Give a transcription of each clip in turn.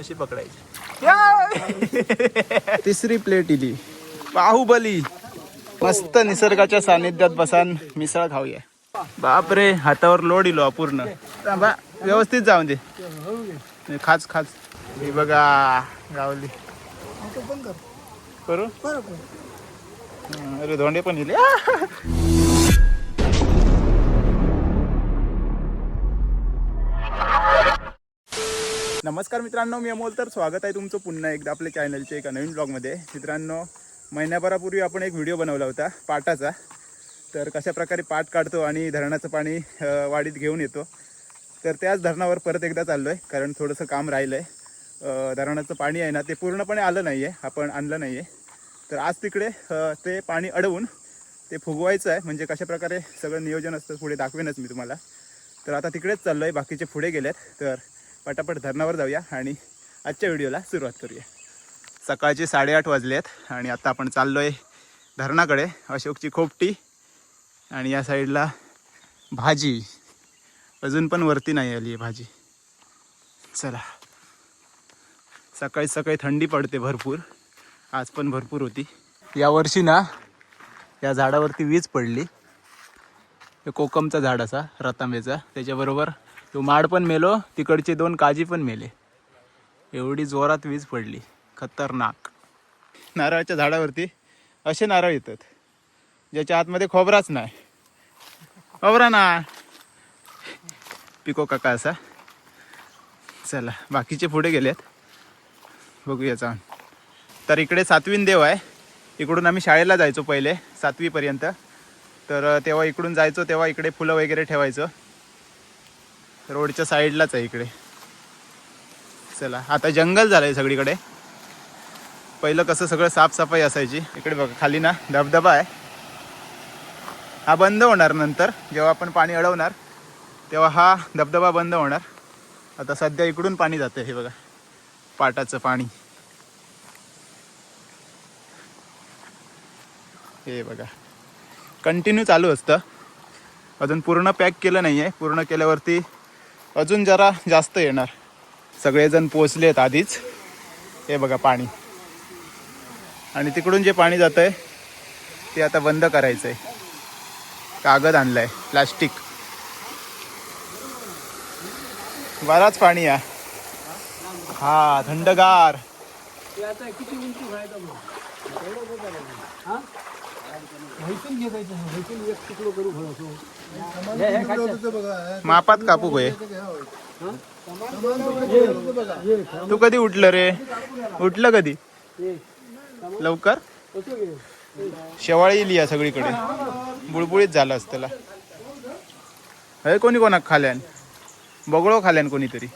अशी पकडायची? या! तिसरी प्लेट इली. बाहुबली. मस्त निसर्गाच्या सानिध्यात बसान मिसळ खाऊया. बापरे हातावर लोड इलो अपूर्ण. व्यवस्थित जाऊन दे. खाच खाच. ही बघा गावली. करू. अरे धोंडे पण इले. नमस्कार मित्रांनो मी अमोल. तर स्वागत आहे तुमचं पुन्हा एकदा आपल्या चॅनलच्या एका नवीन ब्लॉगमध्ये मित्रांनो महिन्याभरापूर्वी आपण एक व्हिडिओ बनवला होता पाटाचा. तर कशा प्रकारे पाट काढतो आणि धरणाचं पाणी वाढीत वाडीत घेऊन येतो. तर त्याच धरणावर परत एकदा चाललो आहे कारण थोडंसं काम राहिलं आहे धरणाचं पाणी आहे ना ते पूर्णपणे आलं नाही आहे आपण आणलं नाही आहे तर आज तिकडे ते पाणी अडवून ते फुगवायचं आहे. म्हणजे कशा प्रकारे सगळं नियोजन असतं पुढे दाखवेनच मी तुम्हाला. तर आता तिकडेच चाललो आहे बाकीचे पुढे गेलेत. तर पटापट धरणावर जाऊया आणि आजच्या व्हिडिओला सुरुवात करूया. सकाळचे साडेआठ वाजले आहेत आणि आता आपण चाललो आहे धरणाकडे अशोकची खोपटी आणि या साईडला भाजी. अजून पण वरती नाही आली आहे भाजी. चला. सकाळी सकाळी थंडी पडते भरपूर. आज पण भरपूर होती. यावर्षी ना या झाडावरती वीज पडली. हे कोकमचा झाड असा रतांबेचा त्याच्याबरोबर तो माड पण मेलो तिकडचे दोन काजी पण मेले. एवढी जोरात वीज पडली. खतरनाक. नारळाच्या झाडावरती असे नारळ येतात ज्याच्या आतमध्ये खोबराच नाही. खोबरा ना पिको काका असा. चला बाकीचे पुढे गेलेत. बघूया जाऊन. तर इकडे सातवीन देव आहे. इकडून आम्ही शाळेला जायचो पहिले सातवीपर्यंत. तर तेव्हा इकडून जायचो तेव्हा इकडे फुलं वगैरे ठेवायचं. रोडच्या साईडलाच आहे इकडे. चला आता जंगल झालं आहे सगळीकडे. पहिलं कसं सगळं साफसफाई असायची. इकडे बघा खाली ना धबधबा आहे. हा बंद होणार नंतर. जेव्हा आपण पाणी अडवणार तेव्हा हा धबधबा बंद होणार. आता सध्या इकडून पाणी जातं हे बघा. पाटाचं पाणी. हे बघा. कंटिन्यू चालू असतं. अजून पूर्ण पॅक केलं नाही आहे पूर्ण केल्यावरती अजून जरा जास्त येणार. सगळेजण पोचले आहेत आधीच. हे बघा पाणी. आणि तिकडून जे पाणी जातं आहे ते आता बंद करायचं आहे कागद आणलाय प्लास्टिक. बराच पाणी आहे. हा थंडगार. मापात कापू होय तू कधी उठलं रे? उठलं कधी? लवकर? शेवाळी येईल या सगळीकडे. बुळबुळीत झालं असं त्याला. हे कोणी कोणाक खाल्यान? बगळो खाल्यान कोणीतरी.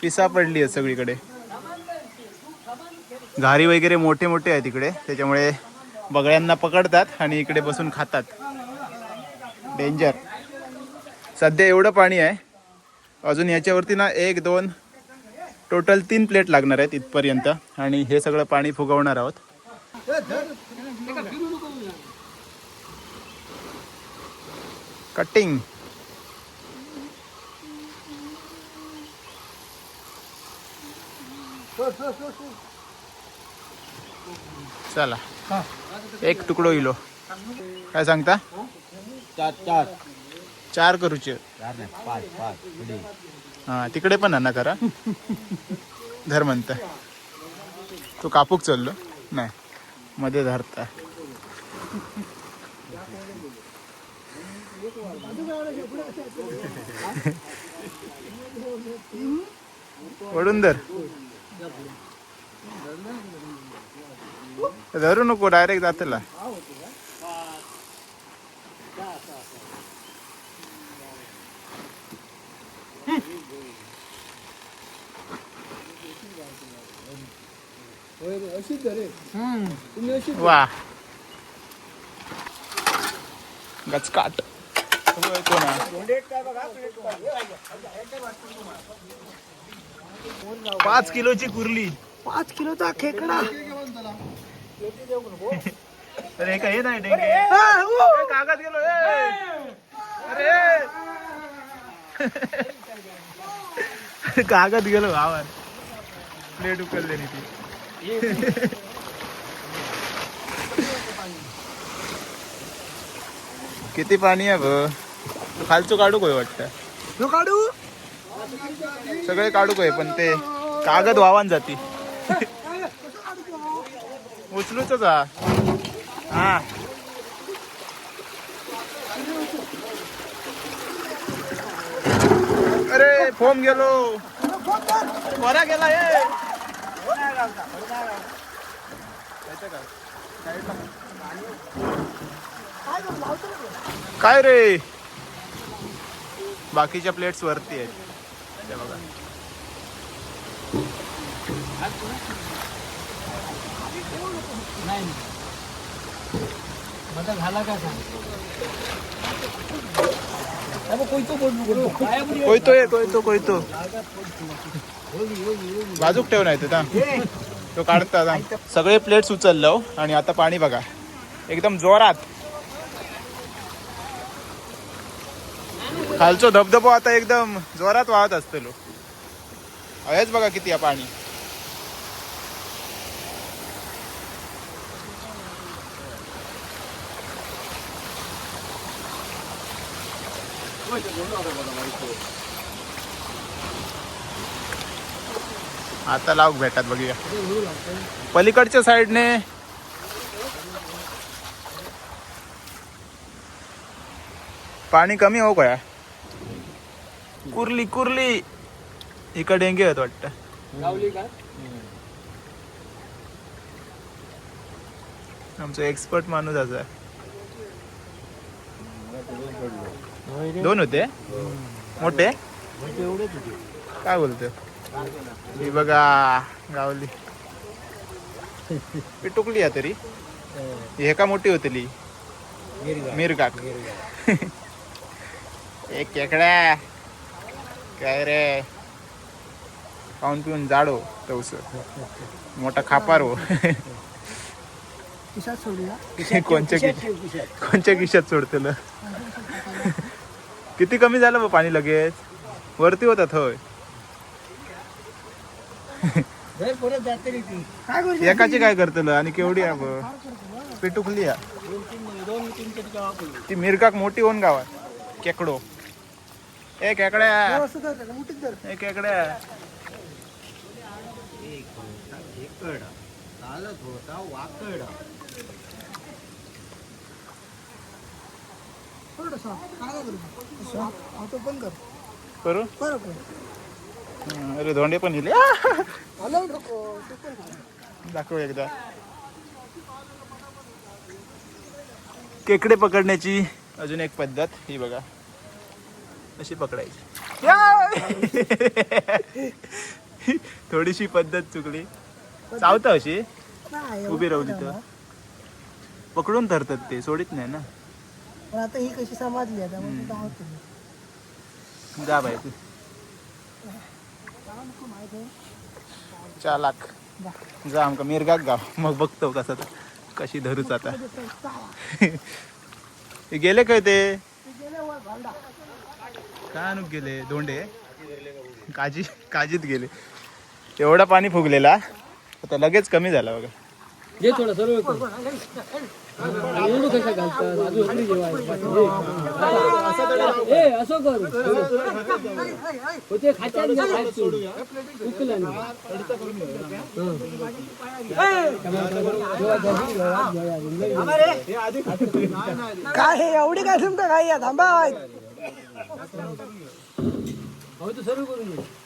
पिसा पडली आहे सगळीकडे. घारी वगैरे मोठे मोठे आहे तिकडे. त्याच्यामुळे बगळ्यांना पकडतात आणि इकडे बसून खातात. डेंजर सध्या एवढं पाणी आहे. अजून याच्यावरती ना एक दोन टोटल तीन प्लेट लागणार आहेत इथपर्यंत. आणि हे सगळं पाणी फुगवणार आहोत. कटिंग चला. एक तुकडो इलो. काय सांगता? चार चार. चार करूचे. हा तिकडे पण ना करा. धर म्हणता. तू कापूक चाललो. नाही मध्ये धरता. ओढून धर. धरू नको डायरेक्ट जातेला. वा. गचकाट. पाच किलोची कुर्ली. पाच किलोचा खेकडा. अरे हे काय हे नाही डेंगे. कागद गेलो. अरे कागद गेलो गावात प्लेट उकलले ती. किती पाणी आहे ब खालचं काढू काय वाटतं? काढू. सगळे काढू काय पण ते कागद वाहवान जाती. उचलूच हा हा. अरे फोम गेलो. बरा गेला ये काय रे? बाकीच्या प्लेट्स वरती आहेत. ते बघा झाला का सांग? कोयतो ये कोयतो कोयतो. बाजूक ठेव नाही तो काढता. सगळे प्लेट्स उचललो आणि आता पाणी बघा. एकदम जोरात. खालचो धबधबो आता एकदम जोरात वाहत असतलो हेच बघा किती आहे पाणी. आता लाव भेटात बघूया. पलीकडच्या साईडने. पाणी कमी हो काय कुर्ली कुर्ली. इकडे डेंगे आहेत वाटतं. का? आमचा एक्सपर्ट माणूस असा दोन होते? मोठे? काय बोलतो ही बघा गावली. ही टुकली आहे तरी. हे. का मोठी होतली. मिरगाक एक केकड्या काय रे? खाऊन पिऊन जाडो तवस. मोठा खापार हो. कोणच्या कोणच्या खिशात सोडतेलं? किती कमी झालं बा पाणी लगेच? वरती होतात होय. करू एकाची काय करतलं? आणि केवढी आहे ब? पिटुकली वापरली. ती मिरकाक मोठी होऊन गावात. केकडो. ए केकड्या ए केकड्या चालत होता वाकड. थोडंसं काय करू ऑटो पण कर. करू? बरं कर अरे धोंडे पण इले हलवून नको तू पण खा. दाखव एकदा. केकडे पकडण्याची अजून एक पद्धत ही बघा. अशी पकडायची. थोडीशी पद्धत चुकली. चावतं अशी. उभी राहू तिथं. पकडून धरतात ते सोडित नाही ना. पण आता ही कशी समजली आता मग तिथं आहोत तुम्ही. जा बाई तू. चालाक जा. आमका मिरगाक गाव मग बघतो कसं ते. कशी धरूच आता. हे गेले काय ते? का नुक गेले? दोंडे? काजी काजीत गेले. एवढा पाणी फुगलेला. आता लगेच कमी झाला बघा. जे थोडं सर्व कर. आणि एवढं कसं घालतात अजून उकळी जेवायला ए असं कर हो ते खात्यात घ्या, खात सोड. उकलं नाही. हं. जेव्हा घरी जेव्हा जेवायला. काय हे एवढी काय तुमचं काय आहे? थांबा हो तू सर्व करून घे अगं बाहेर येऊन दे घरी ना. आज येऊन. मला गेले मालक कागद अडे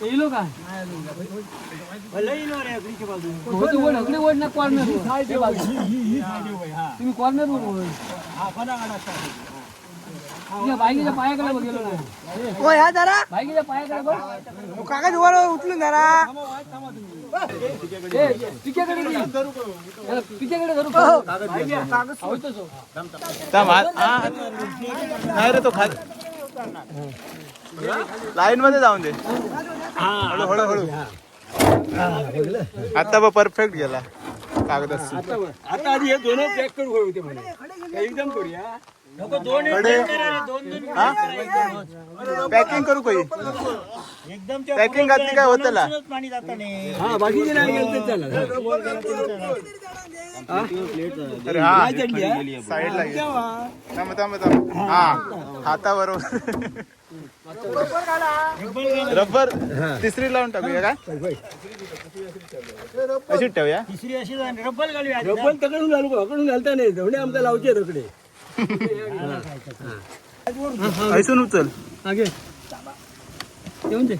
किलो का? ओढ ना कॉर्नर तुम्ही कॉर्नर बाईकीच्या पायाकडे बघ गेलो नाही. हो या जरा. बाईकीच्या पायाकडे बघ. काका वर उचलून जरा. ए, पिक्याकडे. याला धरू नाही रे तो खात. लाईन मध्ये जाऊन दे. हळू हळू हळू. आता बघ परफेक्ट गेला. कागदात आता आधी हे दोन पॅक करू होते म्हणे. एकदम करूया. पॅकिंग करू काही पॅकिंग घातली काय होत हा बाकीचे नाही? साईडला. थांब थांब थांब. हा हाताबरोबर रबर तिसरी लावून टाकूया काय अशी ठेवूया. रब्बल तकडून घालू का? तकडून घालता नाही. धवणे आमचा लावचे रकडे ऐसून उचल. मागे येऊन दे.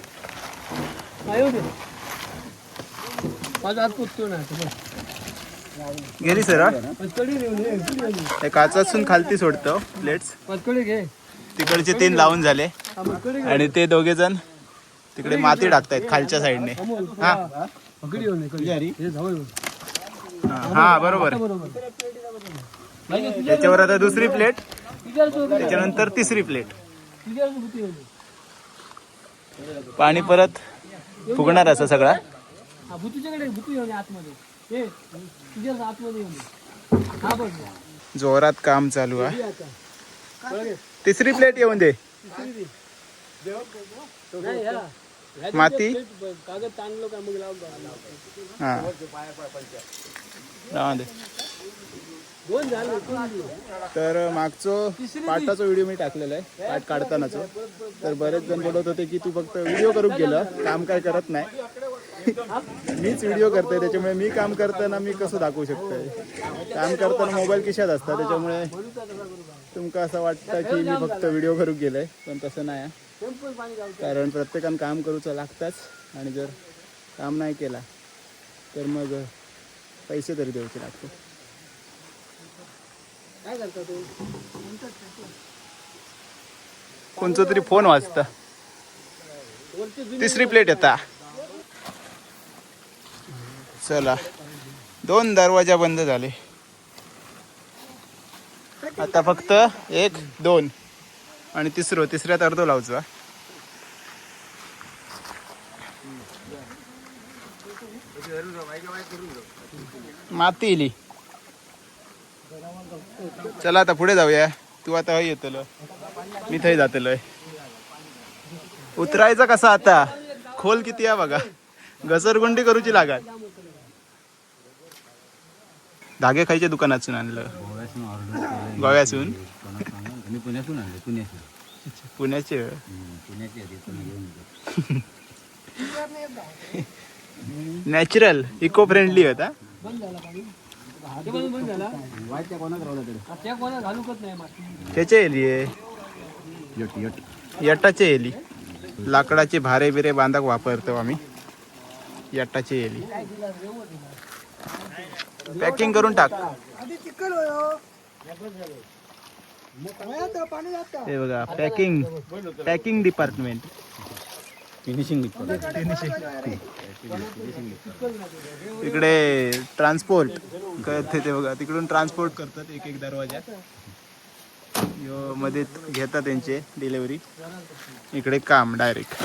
येऊन दे. माझा हात पुसतो ना गेली सर. पचकडी. काचासून खालती सोडतो प्लेट्स पचकडी घे. तिकडचे तीन लावून झाले. आणि ते दोघे जण तिकडे माती टाकतायत खालच्या साईडने. हा. हा बरोबर. त्याच्यावर आता दुसरी प्लेट. त्याच्यानंतर तिसरी प्लेट. पाणी परत फुगणार असं सगळा. जोरात काम चालू आहे. तिसरी प्लेट येऊन दे. माती? कागद. हा. दे. तर मागचो पाटाचा व्हिडिओ मी टाकलेला आहे पाठ काढतानाचो. तर बरेच जण बोलत होते की तू फक्त व्हिडिओ करून गेलं काम काय करत नाही. मीच व्हिडिओ करतोय त्याच्यामुळे मी काम करताना मी कसं दाखवू शकतोय? काम करताना मोबाईल खिशात असता त्याच्यामुळे तुमका असं वाटतं की मी फक्त व्हिडिओ करून गेलोय पण तसं नाही आहे. कारण प्रत्येकानं काम करूचं लागताच आणि जर काम नाही केला तर मग पैसे तरी द्यायचे लागतो काय करता तू कोणचं तरी फोन वाजता. तिसरी प्लेट येता. चला. दोन दरवाजा बंद झाले. आता फक्त एक दोन. आणि तिसरं तिसऱ्यात अर्धो लावचो माती इली. चला आता पुढे जाऊया. तू आता हय येतलो. मी थंय जातलोय. उतरायचं कसा आता? खोल किती आहे बघा. घसरगुंडी करूची लागात धागे खायच्या दुकानातून आणलं. गोव्यासून मी पुण्यातून आणले पुण्यातून पुण्याचे. पुण्याची नॅचरल इको फ्रेंडली होता? बंद झाला पाणी. ते पण बंद झाला. वाईटच्या कोणाक राहिला तरी हा, त्या कोणा घालूकच नाही माती. त्याचे एली आहे यट यट. यटाचे एली लाकडाचे भारे बिरे बांधक वापरतो आम्ही. यटाचे एली पॅकिंग करून टाक. हे. बघा पॅकिंग पॅकिंग डिपार्टमेंट फिनिशिंग इकडे ट्रान्सपोर्ट करते ते बघा. तिकडून ट्रान्सपोर्ट करतात एक एक दरवाजा. यो मध्ये घेतात त्यांचे डिलेवरी इकडे काम डायरेक्ट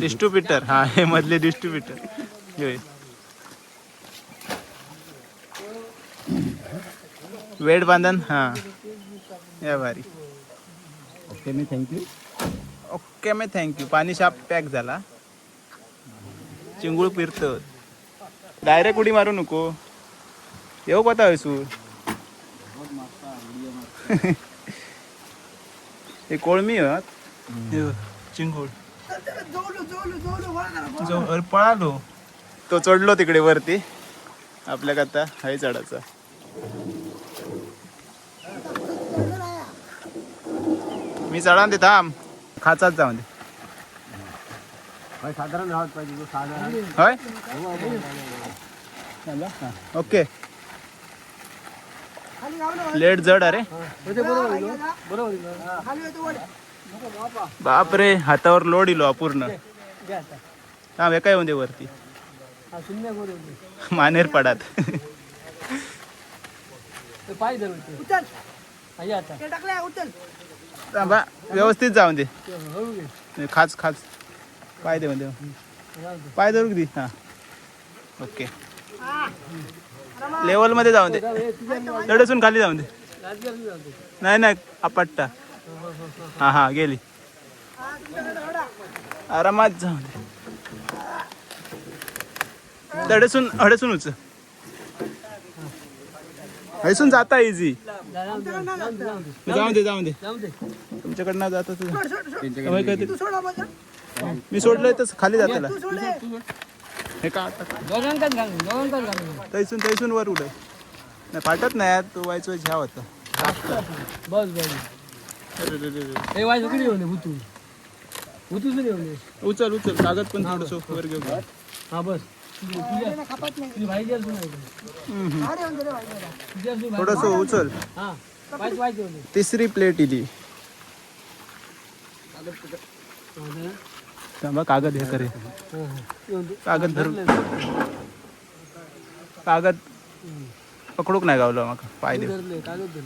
डिस्ट्रीब्युटर हा हे मधले डिस्ट्रीब्युटर. वेड बांधन हा. या भारी ओके मी थँक्यू ओके मी थँक्यू पाणी शाप पॅक झाला. चिंगूळ फिरत. डायरेक्ट उडी मारू नको. येऊ पता हयसू हे कोळमी आहेत हे चिंगूळ अरे पळालो तो चढलो तिकडे वरती. आपल्या आता हाय चढाचा मी चढा दे थांब. खाचाच जाऊन दे. साधारण राहत पाहिजे तो साधारण. होय? ओके. लेट जड अरे. बापरे हातावर लोड इलो अपूर्ण हा हे काय म्हणजे वरती? मानेर पडात. पाय व्यवस्थित जाऊन दे. खाच खाच. पाय दे म्हणजे दे. पाय धरू दे हा. ओके. हा. लेवलमध्ये जाऊन दे जाऊ दे, तुझ्या तडसून खाली जाऊन दे. नाही नाही आपट्टा हा हा गेली. आरामात जाऊन दे तडसून हडसून उच हैसून जाता इझी. जाऊन दे जाऊन दे तुमच्याकडनं जाता तुझं. मी सोडलंय तस खाली जाताला हे. का घालून घालून तैसून तैसून वर उडय नाही फाटत नाही तो व्हायचं ह्या होता बस बस अरे रे रे रे. हे वाईट उकडी येऊन भूतू भूतूच येऊन. उचल उचल कागद पण थोडस वर घेऊ हा बस तुझी तुझ्या तुझी असून आहे. तुझी असून थोडस उचल हा येऊन. तिसरी प्लेट इली. थांबा कागद हे करे हा, हा. कागद धरून. कागद पकडूक नाही गावलं मग पाय दे धरले कागद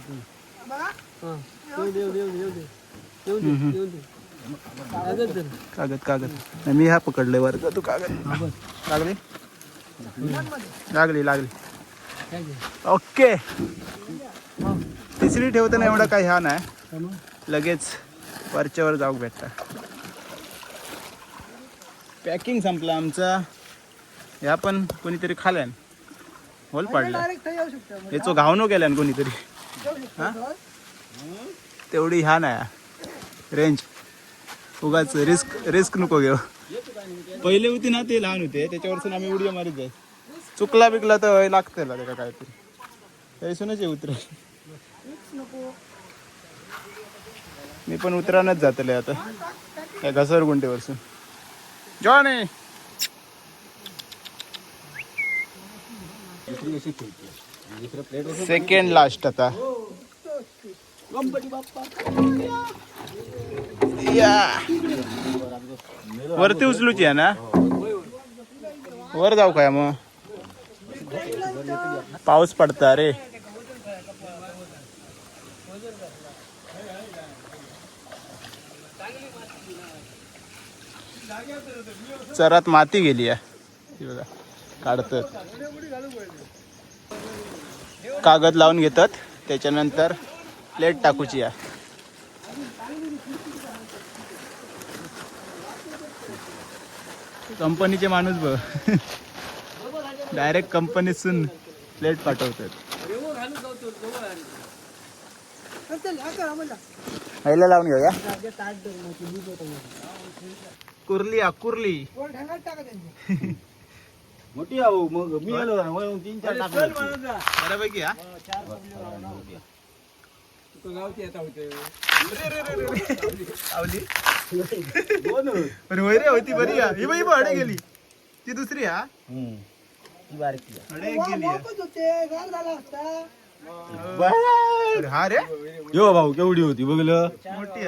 हा कागद नाही, मी हा पकडले वर तू कागद? हा लागली? लागली लागली. ओके. तिसरी ठेवताना एवढा काही हा नाही. लगेच वरच्यावर जाऊ भेटता. पॅकिंग संपला आमचा. ह्या पण कोणीतरी खाल्यान. होल पाडला. शकतो. याचो घावनो केल्यान कोणीतरी. शकतो तेवढी ह्या नाही रेंज. उगाच रिस्क रिस्क नको घेऊ. पहिले होती ना ते लहान होते. त्याच्यावरसून आम्ही उडी मारीत जाय. चुकला बिकला तर लागतं त्याला काहीतरी. त्याच्यासूनच हे उतर मी पण उतरानच जातले आता. त्या घसरगुंटेवरसून Johnny. सेकंड लास्ट आता. या वरती उचलूची आहे ना? वर जाऊ काय मग? पाऊस पडता रे. चरात माती गेली आहे. बघा काढतात. कागद लावून घेतात. त्याच्यानंतर प्लेट टाकूची आहे. कंपनीचे माणूस बघ. डायरेक्ट कंपनीतून प्लेट पाठवतात. पहिला लावून घेऊया. कुर्ली हा कुर्ली. वर ढगात टाका त्यांनी मोठी आहो मग मी आलो ना मग तीन चार टाकले बऱ्यापैकी हा. आवली. दोन पण होय रे होती बरी हा. ही बाई भाडे गेली. ती दुसरी हा. ती बारकी वा- गेली होते. हा रे. यो भाऊ केवढी होती बघलं. मोठी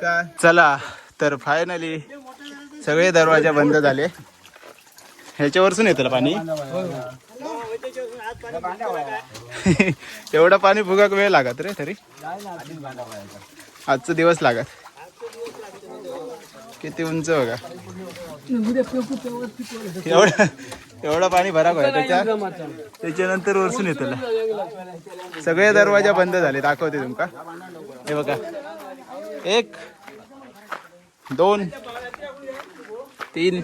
का? चला तर फायनली सगळे दरवाजा बंद झाले. ह्याच्यावरसून येतं पाणी. एवढं पाणी फुगाक वेळ लागत रे तरी. आजचा दिवस लागत. किती उंच बघा. एवढं एवढं पाणी भराक होय त्याच्या. त्याच्यानंतर वरसून येतं सगळे दरवाजा बंद झाले दाखवते तुमका. हे बघा. एक दोन तीन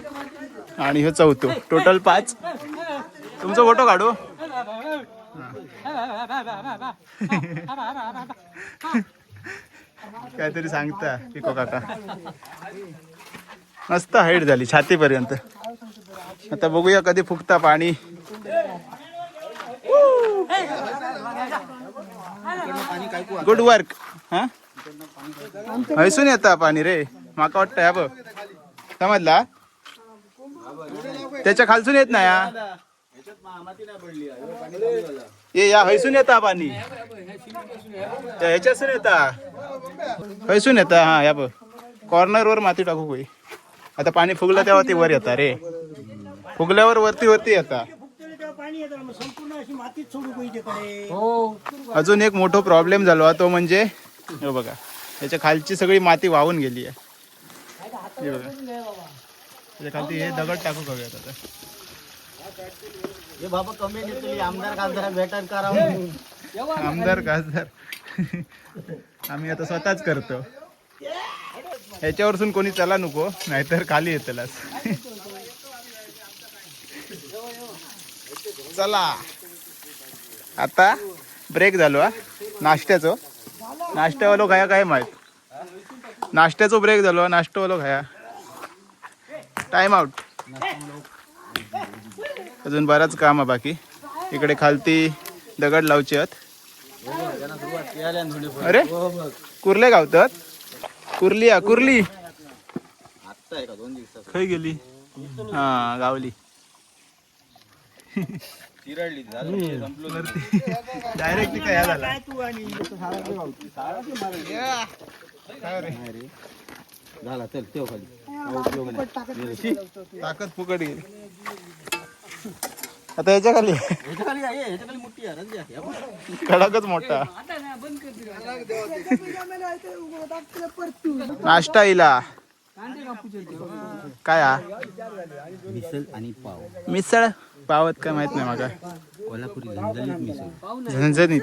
आणि हे चौथं. टोटल पाच. तुमचा फोटो काढू. काहीतरी सांगता पिको काका. मस्त हाईट झाली छातीपर्यंत. आता बघूया कधी फुकता पाणी. गुड वर्क हा? हैसून येता पाणी रे. माका वाटतं ह्या बघ. समजला? त्याच्या खालसून येत नाही या ये या हैसून येता पाणी. ह्याच्यासून येता हैसून येता हा या बघ. कॉर्नर वर माती टाकू कोई. आता पाणी फुगलं तेव्हा ते वर येता रे. फुगल्यावर वरती वरती येता. पाणी येतं मग संपूर्ण अशी मातीच सोडू पाहिजे हो. अजून एक मोठा प्रॉब्लेम झाला तो म्हणजे हे बघा याच्या खालची सगळी माती वाहून गेली आहे. हे बघा. त्याच्या खालती हे दगड टाकू करूयात आता. हे बाबा कमी नेतली आमदार खासदार भेटन करावं आमदार खासदार. आम्ही आता स्वतःच करतो. ह्याच्यावरसून कोणी चला नको नाहीतर खाली येतलाच चला. आता ब्रेक झालो हा. नाश्त्याचो. नाश्त्यावालो खाया काय माहीत? नाश्त्याचो ब्रेक झालो हा. नाश्त्यावालो खाया. टाइम आउट अजून बराच काम आहे बाकी. इकडे खालती दगड लावचे आहेत अरे कुर्ले गावतात? कुर्ली हा कुर्ली आत्ता आहे का दोन दिवसात खय गेली हा गावली झालं डायरेक्ट झाला काय तू आणि काय रे? झाला चल तेव खाली हा उपयोग नाही. ताकद फुकट गेली आता याच्या खाली खाली मोठी नाश्ता इला. काय हा? मिसळ आणि पाव. मिसळ? पावत काय माहीत नाही माका कोल्हापुरी झणझणीत.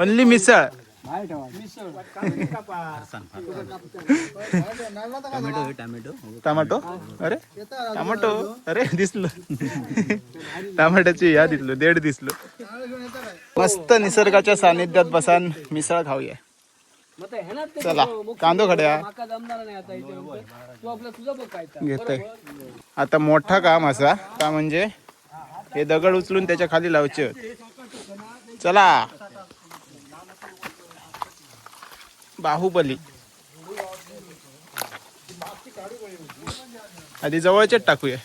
ओनली मिसळ. टोमॅटो आहे टोमॅटो? टमाटो अरे? टमाटो? अरे दिसलं. टमाट्याची या दिसलो देड दिसलो. मस्त निसर्गाच्या सानिध्यात बसान मिसळ खाऊया. चला कांदो खड्या. माका जमणार नाही आता इथे तू आपला तुझा बघ काय घेतोय. आता मोठा काम असा का म्हणजे हे दगड उचलून त्याच्याखाली लावचे चला. बाहुबली. आधी जवळचेच टाकूया.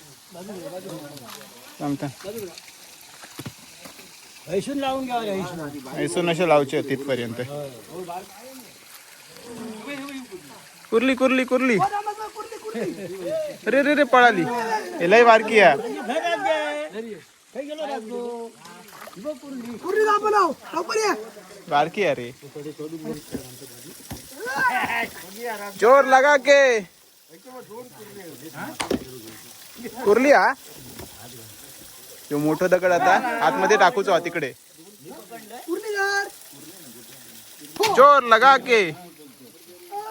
हैसून लावून घ्या हैसून ऐसून असे लावचे तिथपर्यंत. कुर्ली कुर्ली कुर्ली. अरे रे रे पळाली. हे लय बारकी ये. बारकी है रे. जोर लगा के। कुर्ली हा जो मोठं दगड आता. आतमध्ये टाकूचो हा तिकडे चोर जोर लगा के.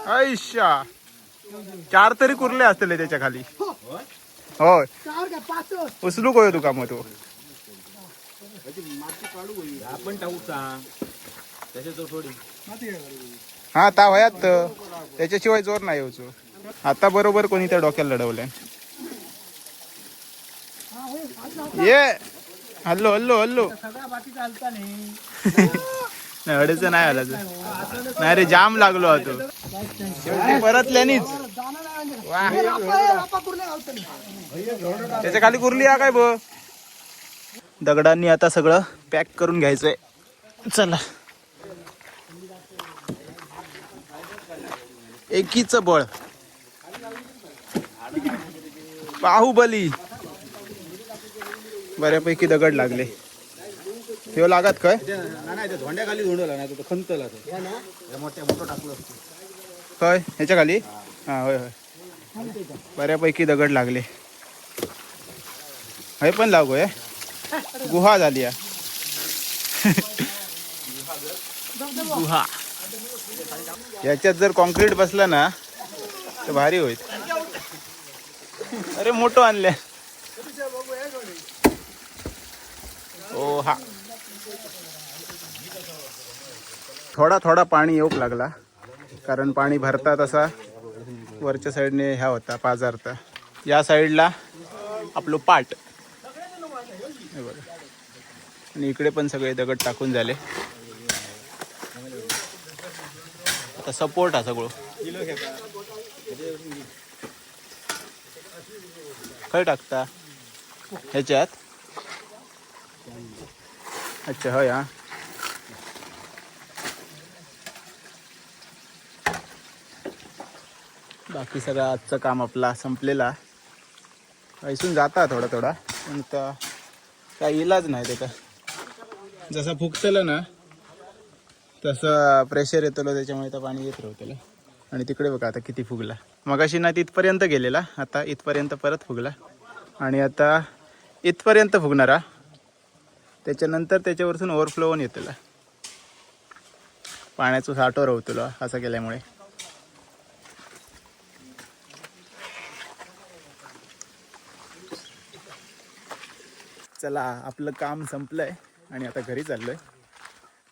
ऐशा चार तरी कुर्ले असतले त्याच्याखाली. होय. उचलू कोय तुका मग तो? आपण टाकू सांग त्याच्या तो थोडी हा ता वयात त्याच्याशिवाय जोर नाही हो, येऊचो आता बरोबर कोणी त्या डोक्याला लढवलंय. ये. Hello hello hello. नाही अडच नाही आला तर. नाही रे जाम लागलो होतो शेवटी परतल्यानीच. त्याच्याखाली कुर्ली हा काय ब दगडांनी आता सगळं पॅक करून घ्यायचंय. चला. एकीच बळ. बाहुबली. बऱ्यापैकी दगड लागले. हे लागत काय? नाही धोंड्याखाली धोंडला नाही तो खंतला काय ह्याच्या खाली? हा होय होय. बऱ्यापैकी दगड लागले. हे पण लागू आहे गुहा झाली गुहा. याच्यात जर कॉन्क्रीट बसला ना तर भारी होईल. अरे मोठं आणले ओ हा. थोडा थोडा पाणी येऊक लागला. कारण पाणी भरता तसा वरच्या साईडने ह्या होता पाजारता या साईडला आपलं पाट. हे बघा. आणि इकडे पण सगळे दगड टाकून झाले. आता सपोर्ट हा सगळं. खय टाकता? ह्याच्यात? अच्छा होय हा बाकी सगळं आजचं काम आपला संपलेला. ऐसून जाता थोडा थोडा पण काय इलाज नाही त्याचा. जसा फुकतलं ना तसं प्रेशर येतलो त्याच्यामुळे तर पाणी येत राहतलं आणि तिकडे बघा आता किती फुगला. मगाशी ना तिथपर्यंत गेलेला आता इथपर्यंत परत फुगला. आणि आता इथपर्यंत फुगणारा. त्याच्यानंतर त्याच्यावरसून ओव्हरफ्लो होऊन येतला. पाण्याचं साठो राहतलो असं केल्यामुळे. चला आपलं काम संपलंय आणि आता घरी चाललोय.